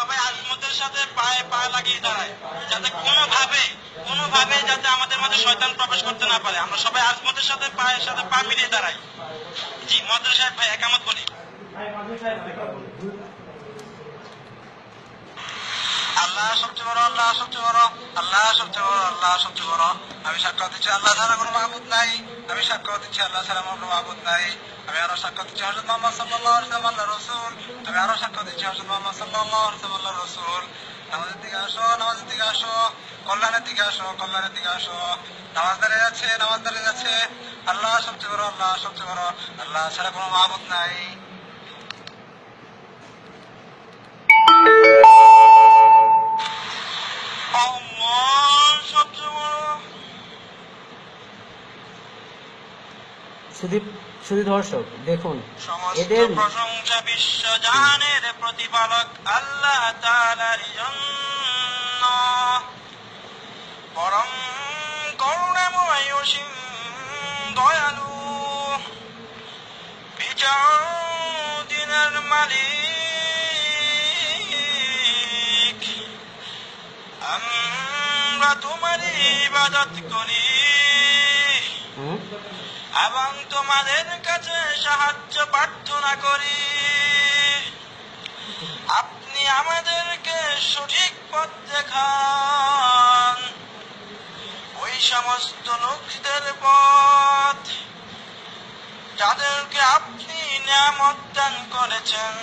সবাই আজমতের সাথে পায়ে পা লাগিয়ে দাঁড়ায়। যাতে কোনোভাবে কোনোভাবে যাতে আমাদের মধ্যে শয়তান প্রবেশ করতে না পারে। আমরা সবাই আজমতের সাথে পায়ের সাথে পা মিলিয়ে দাঁড়াই। জি, মদ্র সাহেব ভাই, একামত বলি। আল্লাহ সবচেয়ে বড়, আল্লাহ সবচেয়ে বড়, আল্লাহ সবচেয়ে বড়, আল্লাহ সবচেয়ে বড়। আমি সাক্ষ্য দিচ্ছি, আল্লাহ ছাড়া কোনো মাহবুদ নাই। আমি সাক্ষ্য দিচ্ছি আল্লাহ সালাম কোনো মাহবুদ নাই। আমি আরও সাক্ষ্য দিচ্ছি হজরত মোহাম্মদ সাল্লাহ আলাইহি ওয়াসাল্লাম আল্লাহ রসুল। আমি আরও সাক্ষ্য দিচ্ছি হজরত মোহাম্মদ সাল্লাহ আলাইহি ওয়াসাল্লাম আল্লাহ রসুল। নামাজের দিকে আসো, নামাজের দিকে আসো, কল্যাণের দিকে আসো, কল্যাণের দিকে আসো। নামাজ দাঁড়িয়ে যাচ্ছে, নামাজ দাঁড়িয়ে যাচ্ছে। আল্লাহ সবচেয়ে বড়, আল্লাহ সবচেয়ে বড়। আল্লাহ ছাড়া কোনো মাহবুদ নাই। শুধু দর্শক দেখুন। এদের প্রশংসা বিশ্ব জাহানের প্রতিপালক আল্লাহ তাআলার জন্য। পরম করুণাময় অসীম দয়ালু বিচার দিনের মালিক। আমরা তোমারই ইবাদত করি? এবং তোমাদের কাছে সাহায্য প্রার্থনা করি। আপনি আমাদেরকে সঠিক পথ দেখান। ওই সমস্ত লোকদের পথ, যাদেরকে আপনি নিয়ামত দান করেছেন,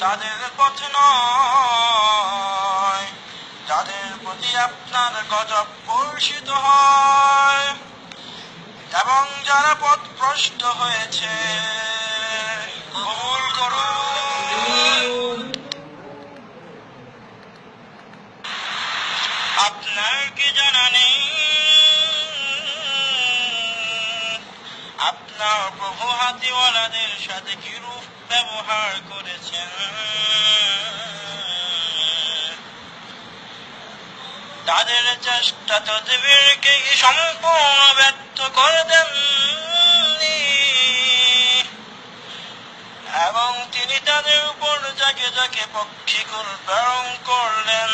তাদের পথ নয়। আপনার গজব বর্ষিত হয়। এবং যারা পথ ভ্রষ্ট হয়েছে, কবুল করুন। আপনার কি জানা নেই? আপনার প্রভু হাতিওয়ালাদের সাথে কিরূপ ব্যবহার করেছেন? তাদের চেষ্টা তদবীরকে সম্পূর্ণ ব্যর্থ করে দেননি? এবং তিনি তাদের উপর যাকে যাকে পক্ষীকুল প্রেরণ করলেন।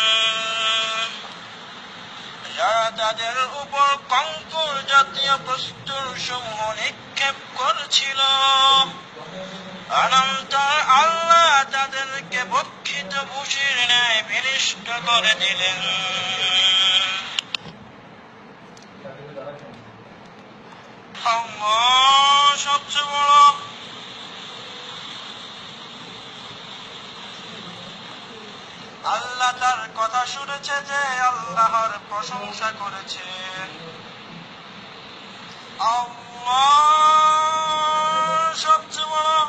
যারা তাদের উপর কঙ্কর জাতীয় প্রস্তুর সমূহ নিক্ষেপ করছিল, অনন্তর আল্লাহ তাদেরকে বক্ষিত ভূষির ন্যায় বিনিষ্ট করে দিলেন। আল্লাহ তার কথা শুনেছে যে আল্লাহর প্রশংসা করেছে। সবচেয়ে বড়।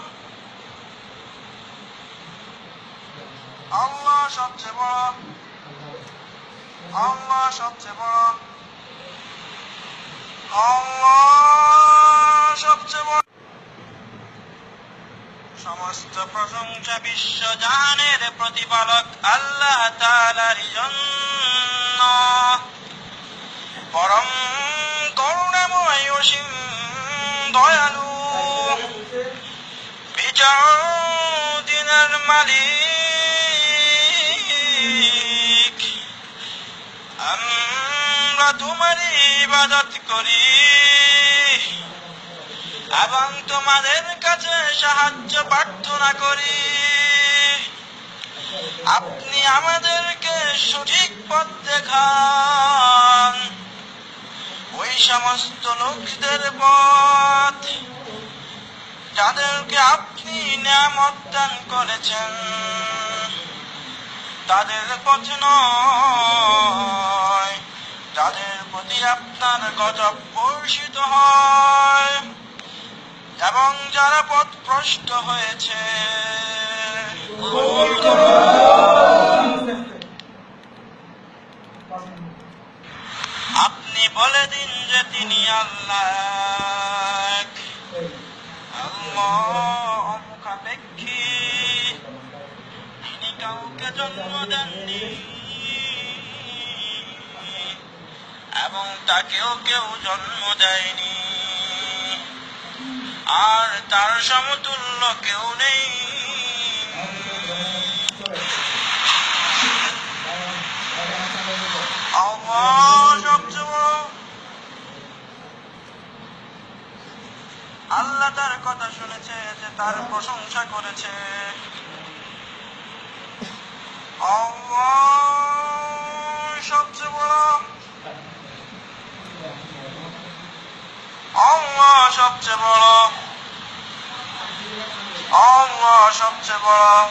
আল্লাহ সবচেয়ে বড়। আল্লাহ সবচেয়ে বড়। সমস্ত প্রশংসা বিশ্ব জাহানের প্রতিপালক আল্লাহ তাআলার জন্য। পরম করুণাময় অসীম দয়ালু। বিচার দিনের মালিক। আমরা তোমারই ইবাদত করি। এবং তোমাদের কাছে সাহায্য প্রার্থনা করি। আপনি আমাদেরকে সঠিক পথ দেখান। ওই সমস্ত লোকদের পথ, যাদেরকে আপনি নিয়ামত দান করেছেন, তাদের পথ নয়, যাদের প্রতি আপনার গজব বর্ষিত হয় এবং যারা পথ ভ্রষ্ট হয়েছে। আপনি বলে দিন যে তিনি। আল্লাহ অমুখাপেক্ষী। তিনি কাউকে জন্ম দেননি। এবং তাকেও কেউ জন্ম দেয়নি। আর তার সমতুল্য কেউ নেই। আল্লাহ তার কথা শুনেছে যে তার প্রশংসা করেছে। সবচেয়ে বড়। সবচেয়ে বড়। আল্লাহ সবচেয়ে বড়।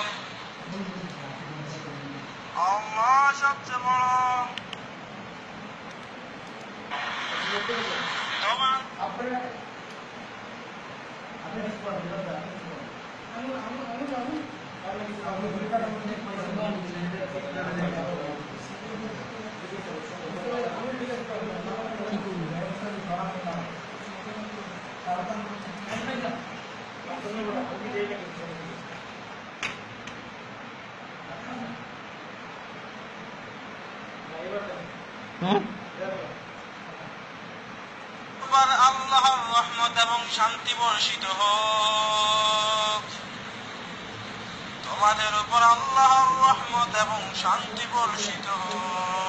আল্লাহ সবচেয়ে বড়। তোমার হুম তোমার আল্লাহর রহমত এবং শান্তি বর্ষিত হোক। তোমাদের উপর আল্লাহর রহমত এবং শান্তি বর্ষিত হোক।